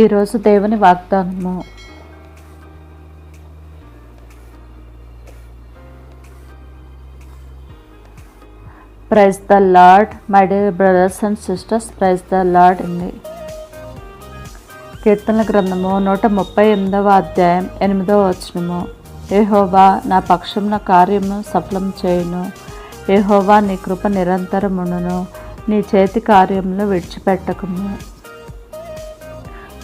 ఈరోజు దేవుని వాగ్దానము. Praise the Lord my dear brothers and sisters praise the Lord అండి. కీర్తనల గ్రంథము నూట ముప్పై ఎనిమిదవ అధ్యాయం ఎనిమిదవ వచనము. ఏహోవా నా పక్షం నా కార్యము సఫలం చేయును. ఏహోవా నీ కృప నిరంతరమును నీ చేతి కార్యములు విడిచిపెట్టకము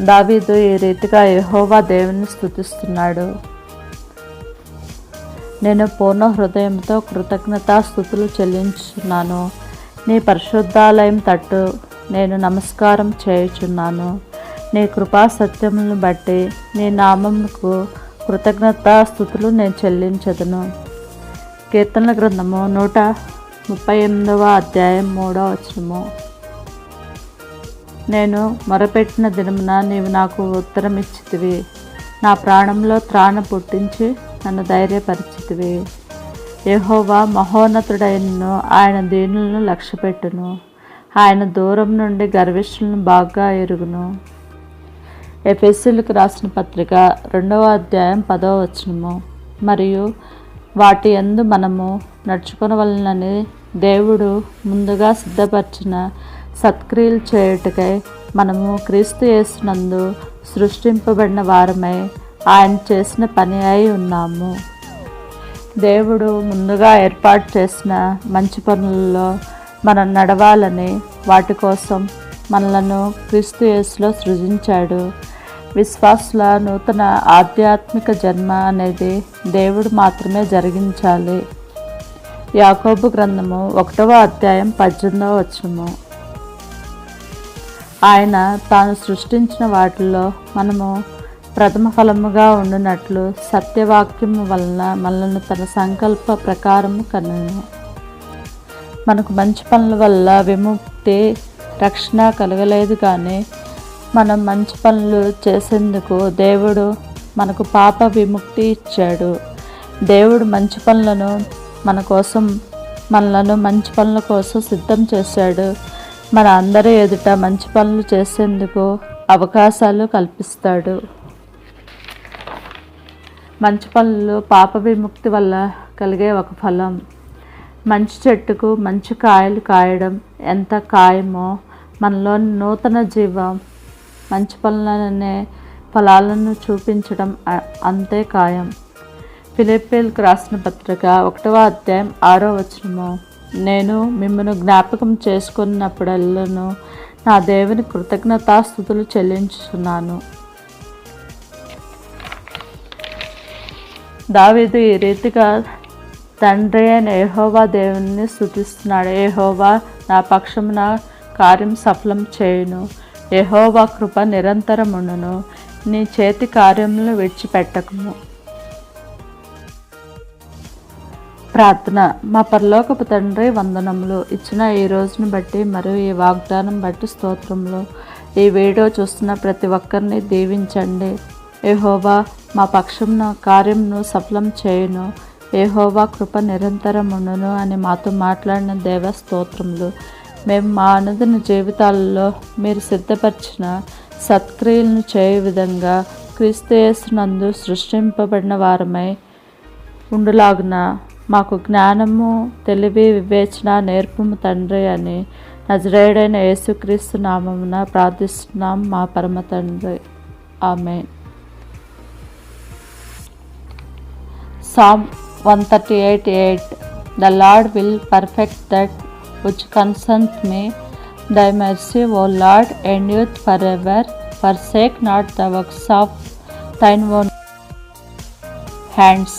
దావీదు ఈ రీతిగా యహోవా దేవుని స్థుతిస్తున్నాడు. నేను పూర్ణ హృదయంతో కృతజ్ఞతాస్థుతులు చెల్లించున్నాను నీ పరిశుద్ధాలయం తట్టు నేను నమస్కారం చేయుచున్నాను. నీ కృపా సత్యములను బట్టి నీ నామముకు కృతజ్ఞతాస్థుతులు నేను చెల్లించదును. కీర్తనల గ్రంథము నూట ముప్పై ఎనిమిదవ అధ్యాయం మూడవ వచనము. నేను మొరపెట్టిన దినమున నీవు నాకు ఉత్తరం ఇచ్చితివి నా ప్రాణంలో త్రాణ పుట్టించి నన్ను ధైర్యపరిచితివి. యహోవా మహోన్నతుడైనను ఆయన దీనులను లక్ష్యపెట్టును. ఆయన దూరం నుండి గర్విష్ఠులను బాగా ఎరుగును. ఎఫెస్సీలకు రాసిన పత్రిక రెండవ అధ్యాయం పదవ వచనము. మరియు వాటి యందు మనము నడుచుకునవలనని దేవుడు ముందుగా సిద్ధపరిచిన సత్క్రియలు చేయుటకై మనము క్రీస్తు యేసునందు సృష్టింపబడిన వారమై ఆయన చేసిన పని అయి ఉన్నాము. దేవుడు ముందుగా ఏర్పాటు చేసిన మంచి పనులలో మనం నడవాలని వాటి కోసం మనలను క్రీస్తు యేసులో సృజించాడు. విశ్వాసుల నూతన ఆధ్యాత్మిక జన్మ అనేది దేవుడు మాత్రమే జరిగించాలి. యాకోబు గ్రంథము ఒకటవ అధ్యాయం పద్దెనిమిదవ వచ్చము ఆయన తాను సృష్టించిన వాటిల్లో మనము ప్రథమ ఫలముగా ఉండునట్లు సత్యవాక్యం వలన మనల్ని తన సంకల్ప ప్రకారము కనను. మనకు మంచి పనుల వల్ల విముక్తి రక్షణ కలగలేదు కానీ మనం మంచి పనులు చేసేందుకు దేవుడు మనకు పాప విముక్తి ఇచ్చాడు. దేవుడు మంచి పనులను మన కోసం మనలను మంచి పనుల కోసం సిద్ధం చేశాడు. మన అందరి ఎదుట మంచి పనులు చేసేందుకు అవకాశాలు కల్పిస్తాడు. మంచి పనులు పాప విముక్తి వల్ల కలిగే ఒక ఫలం. మంచి చెట్టుకు మంచి కాయలు కాయడం ఎంత ఖాయమో మనలోని నూతన జీవం. మంచి పనులనే ఫలాలను చూపించడం అంతే ఖాయం. ఫిలిప్పీలకు రాసిన పత్రిక ఒకటవ అధ్యాయం ఆరో వచనము. నేను మిమ్మల్ని జ్ఞాపకం చేసుకున్నప్పుడల్లను నా దేవుని కృతజ్ఞతాస్థుతులు చెల్లించుతున్నాను దావీదు ఈ రీతిగా తండ్రి అయిన ఏహోవా దేవుని స్థుతిస్తున్నాడు ఏహోవా నా పక్షమున కార్యం సఫలం చేయును. ఏహోవా కృప నిరంతరమును నీ చేతి కార్యములను విడిచిపెట్టకము. ప్రార్థన. మా పరలోకపు తండ్రి వందనములు ఇచ్చిన ఈ రోజును బట్టి మరియు ఈ వాగ్దానం బట్టి స్తోత్రంలో ఈ వీడియో చూస్తున్న ప్రతి ఒక్కరిని దీవించండి. ఏహోవా మా పక్షంన కార్యంను సఫలం చేయును. ఏహోవా కృప నిరంతరమును అని మాతో మాట్లాడిన దేవ స్తోత్రములు. మేము మా అనుదిన జీవితాలలో మీరు సిద్ధపరిచిన సత్క్రియలను చేయ విధంగా క్రీస్తు యేసునందు సృష్టింపబడిన వారమై ఉండులాగున. మాకు జ్ఞానము తెలివి వివేచన నేర్పము తండ్రి అని నజరేయుడైన యేసుక్రీస్తు నామమున ప్రార్థిస్తున్నాం మా పరమ తండ్రి. ఆమె Psalm one thirty eight eight. The Lord will perfect that which concerns me. Thy mercy O Lord endureth for ever forsake not the works of thine own hands.